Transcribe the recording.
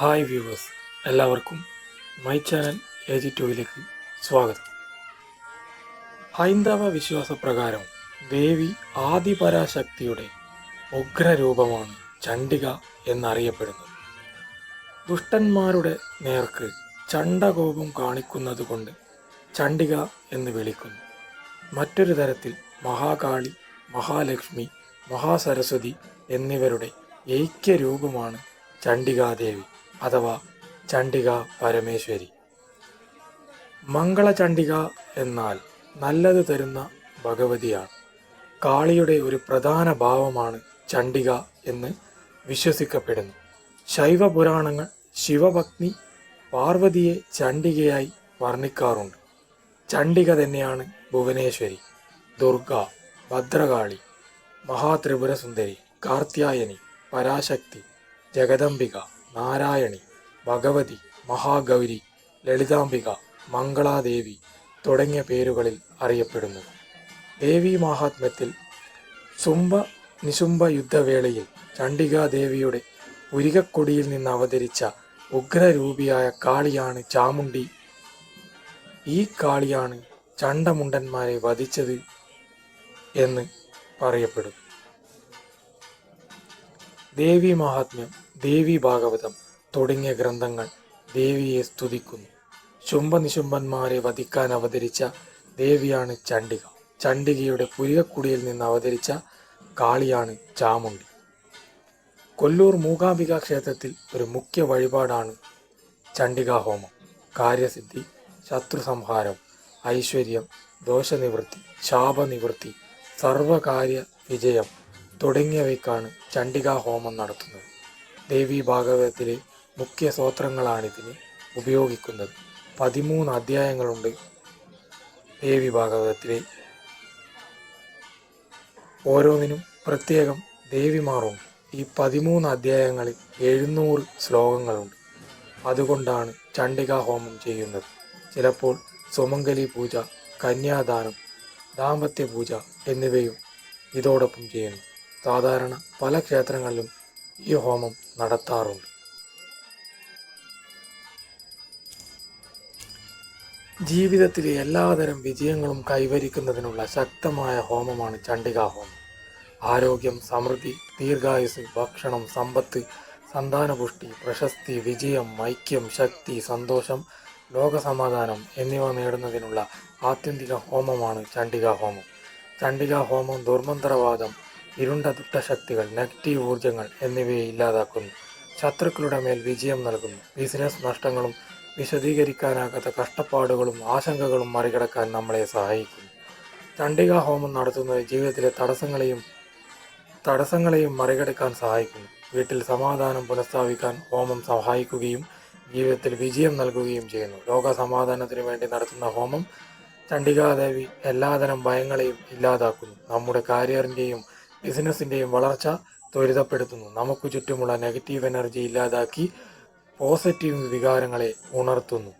Hi viewers എല്ലാവർക്കും my channel A G ടുവിലേക്ക് സ്വാഗതം. ഹൈന്ദവ വിശ്വാസപ്രകാരം ദേവി ആദിപരാശക്തിയുടെ ഉഗ്രരൂപമാണ് ചണ്ഡിക എന്നറിയപ്പെടുന്നത്. ദുഷ്ടന്മാരുടെ നേർക്ക് ചണ്ടകോപം കാണിക്കുന്നത് കൊണ്ട് ചണ്ഡിക എന്ന് വിളിക്കുന്നു. മറ്റൊരു തരത്തിൽ മഹാകാളി മഹാലക്ഷ്മി മഹാസരസ്വതി എന്നിവരുടെ ഐക്യരൂപമാണ് ചണ്ഡികാദേവി. അഥവാ ചണ്ഡിക പരമേശ്വരി. മംഗളചണ്ഡിക എന്നാൽ നല്ലത് തരുന്ന ഭഗവതിയാണ്. കാളിയുടെ ഒരു പ്രധാന ഭാവമാണ് ചണ്ഡിക എന്ന് വിശ്വസിക്കപ്പെടുന്നു. ശൈവ പുരാണങ്ങൾ ശിവഭക്തി പാർവതിയെ ചണ്ഡികയായി വർണിക്കാറുണ്ട്. ചണ്ഡിക തന്നെയാണ് ഭുവനേശ്വരി ദുർഗ ഭദ്രകാളി മഹാത്രിപുരസുന്ദരി കാർത്യായനി പരാശക്തി ജഗദംബിക. നാരായണി ഭഗവതി മഹാഗൗരി ലളിതാംബിക മംഗളാദേവി തുടങ്ങിയ പേരുകളിൽ അറിയപ്പെടുന്നു. ദേവി മഹാത്മ്യത്തിൽ ശുംഭ നിശുംഭ യുദ്ധവേളയിൽ ചണ്ഡികാദേവിയുടെ ഉരികക്കൊടിയിൽ നിന്ന് അവതരിച്ച ഉഗ്രരൂപിയായ കാളിയാണ് ചാമുണ്ടി ഈ കാളിയാണ് ചണ്ടമുണ്ടന്മാരെ വധിച്ചത് എന്ന് പറയപ്പെടുന്നു. ദേവി മഹാത്മ്യം ദേവി ഭാഗവതം തുടങ്ങിയ ഗ്രന്ഥങ്ങൾ ദേവിയെ സ്തുതിക്കുന്നു. ശുംഭനിശുംഭന്മാരെ വധിക്കാൻ അവതരിച്ച ദേവിയാണ് ചണ്ഡിക. ചണ്ഡികയുടെ പുരികക്കുടിയിൽ നിന്ന് അവതരിച്ച കാളിയാണ് ചാമുണ്ടി കൊല്ലൂർ മൂകാംബിക ക്ഷേത്രത്തിൽ ഒരു മുഖ്യ വഴിപാടാണ് ചണ്ഡികാ ഹോമം. കാര്യസിദ്ധി ശത്രു സംഹാരം ഐശ്വര്യം ദോഷനിവൃത്തി ശാപനിവൃത്തി സർവകാര്യ വിജയം തുടങ്ങിയവയ്ക്കാണ് ചണ്ഡികാ ഹോമം നടത്തുന്നത്. ദേവി ഭാഗവതത്തിലെ മുഖ്യ സ്തോത്രങ്ങളാണിതിന് ഉപയോഗിക്കുന്നത്. പതിമൂന്ന് അധ്യായങ്ങളുണ്ട് ദേവി ഭാഗവതത്തിലെ. ഓരോന്നിനും പ്രത്യേകം ദേവിമാറുണ്ട് ഈ പതിമൂന്ന് അധ്യായങ്ങളിൽ എഴുന്നൂറ് ശ്ലോകങ്ങളുണ്ട്. അതുകൊണ്ടാണ് ചണ്ഡികാ ഹോമം ചെയ്യുന്നത്. ചിലപ്പോൾ സുമംഗലി പൂജ കന്യാദാനം ദാമ്പത്യ പൂജ എന്നിവയും ഇതോടൊപ്പം ചെയ്യുന്നു സാധാരണ പല ക്ഷേത്രങ്ങളിലും ഈ ഹോമം നടത്താറുണ്ട്. ജീവിതത്തിലെ എല്ലാതരം വിജയങ്ങളും കൈവരിക്കുന്നതിനുള്ള ശക്തമായ ഹോമമാണ് ചണ്ഡികാ ഹോമം. ആരോഗ്യം സമൃദ്ധി ദീർഘായുസ് ഭക്ഷണം സമ്പത്ത് സന്താനപുഷ്ടി പ്രശസ്തി വിജയം ഐക്യം ശക്തി സന്തോഷം ലോകസമാധാനം എന്നിവ നേടുന്നതിനുള്ള ആത്യന്തിക ഹോമമാണ് ചണ്ഡികാ ഹോമം. ചണ്ഡികാ ഹോമം ദുർമന്ത്രവാദം ഇരുണ്ട ദുഷ്ടശക്തികൾ നെഗറ്റീവ് ഊർജങ്ങൾ എന്നിവയെ ഇല്ലാതാക്കുന്നു. ശത്രുക്കളുടെ മേൽ വിജയം നൽകുന്നു. ബിസിനസ് നഷ്ടങ്ങളും വിശദീകരിക്കാനാകാത്ത കഷ്ടപ്പാടുകളും ആശങ്കകളും മറികടക്കാൻ നമ്മളെ സഹായിക്കുന്നു. ചണ്ഡിക ഹോമം നടത്തുന്നത് ജീവിതത്തിലെ തടസ്സങ്ങളെയും തടസ്സങ്ങളെയും മറികടക്കാൻ സഹായിക്കുന്നു. വീട്ടിൽ സമാധാനം പുനഃസ്ഥാപിക്കാൻ ഹോമം സഹായിക്കുകയും ജീവിതത്തിൽ വിജയം നൽകുകയും ചെയ്യുന്നു. ലോക സമാധാനത്തിനു വേണ്ടി നടത്തുന്ന ഹോമം ചണ്ഡികാദേവി എല്ലാതരം ഭയങ്ങളെയും ഇല്ലാതാക്കുന്നു. നമ്മുടെ കരിയറിന്റെയും ബിസിനസ്സിന്റെയും വളർച്ച ത്വരിതപ്പെടുത്തുന്നു. നമുക്ക് ചുറ്റുമുള്ള നെഗറ്റീവ് എനർജി ഇല്ലാതാക്കി പോസിറ്റീവ് വികാരങ്ങളെ ഉണർത്തുന്നു.